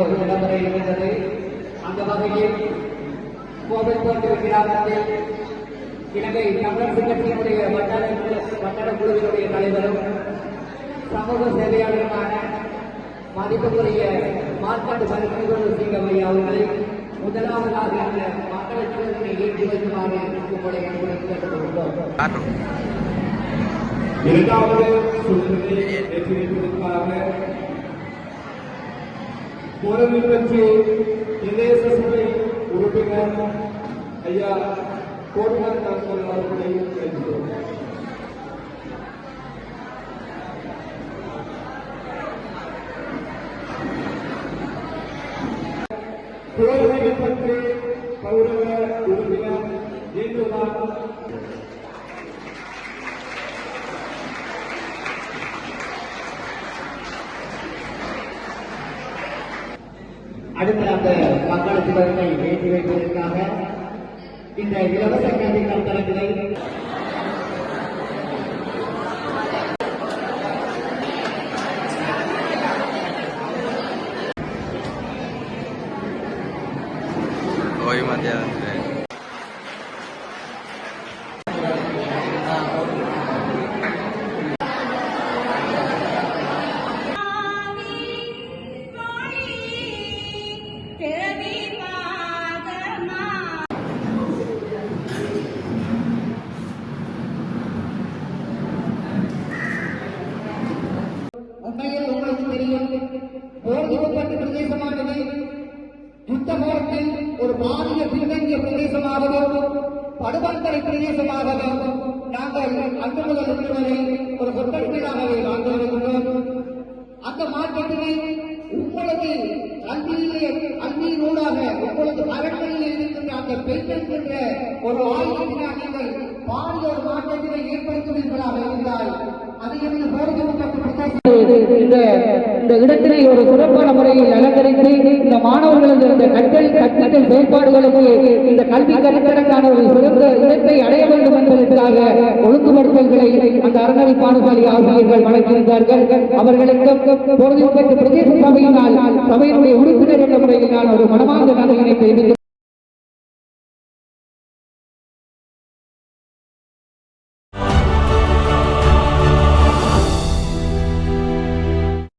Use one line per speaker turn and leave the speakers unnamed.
ஒரு விளம்பரம் இருந்தது அந்த வகையில் கோவில்பட்டு கிராமத்தில் இலங்கை தமிழரசு கட்சியினுடைய வட்டார வட்டார குழுவினுடைய தலைவரும் சமூக சேவையாளருமான மதிப்புக்குரிய மாற்காடு சரஸ்வதி சிங்கமையா அவர்களை முதலாவதாக அந்த மக்கள் குழுவினை ஏற்றி வைக்குமாறு உங்களை கேட்டுக்கொள்கிறோம்.
இரண்டாவது சுற்றுகளை ஏற்றி வைப்பதற்காக ಕೋಲಲ್ಲಿ ಬಚ್ಚಿ ಇದೇ ಸಸರಿ ಉಡುಪಿಗಳನ್ನು ಅಯ್ಯ ಕೋಟೆಗಳನ್ನು ಕಾಣಿಸ್ಕೊಂಡು ಮಾಡಿಕೊಳ್ಳಿ ಎಂದು ಕೋಲಲ್ಲಿ ಬಚ್ಚಿ ಪೌರವ ಉಡುಪಿನ ಎಂದು ನಾವು
அடுத்த அந்த மக்கள் சிவனை ஏற்றி வைப்பதற்காக இந்த இலவச கல்வி கட்டணங்களை
ஓய்வு மத்தியானத்தில்
பிறவி
உங்களுக்கு தெரியும் பிரதேசமானது யுத்த போரத்தில் ஒரு மாநில பின்தங்கிய பிரதேசமாகவும் படுபந்தரை பிரதேசமாகவும் நாங்கள் அன்று முதல் இன்று வரை ஒரு பொருட்களாகவே வாழ்ந்து வருகின்றோம் அந்த மாற்றத்தினை உங்களது கல்வியிலே கல்வியினூடாக உங்களது அரண்மனையில் இருக்கின்ற அந்த பெண் என்கின்ற ஒரு ஆயுதத்தினால் நீங்கள் பாரிய ஒரு மாற்றத்தினை ஏற்படுத்துவீர்களாக இருந்தால் அது எனது போர்துவப்பட்ட பிரதேசம். இந்த இந்த இடத்தினை ஒரு சிறப்பான முறையில் அலங்கரித்து இந்த மாணவர்களது இந்த கற்றல் கற்பித்தல் செயல்பாடுகளுக்கு இந்த கல்வி கருத்தரங்கான ஒரு சிறந்த இடத்தை அடைய வேண்டும் என்பதற்காக ஒழுங்குபடுத்தல்களை அந்த அறநெறி பாடசாலை ஆசிரியர்கள் வழங்கியிருந்தார்கள். அவர்களுக்கு பொழுதுபட்டு பிரதேச சபையினால் சபையினுடைய உறுப்பினர் என்ற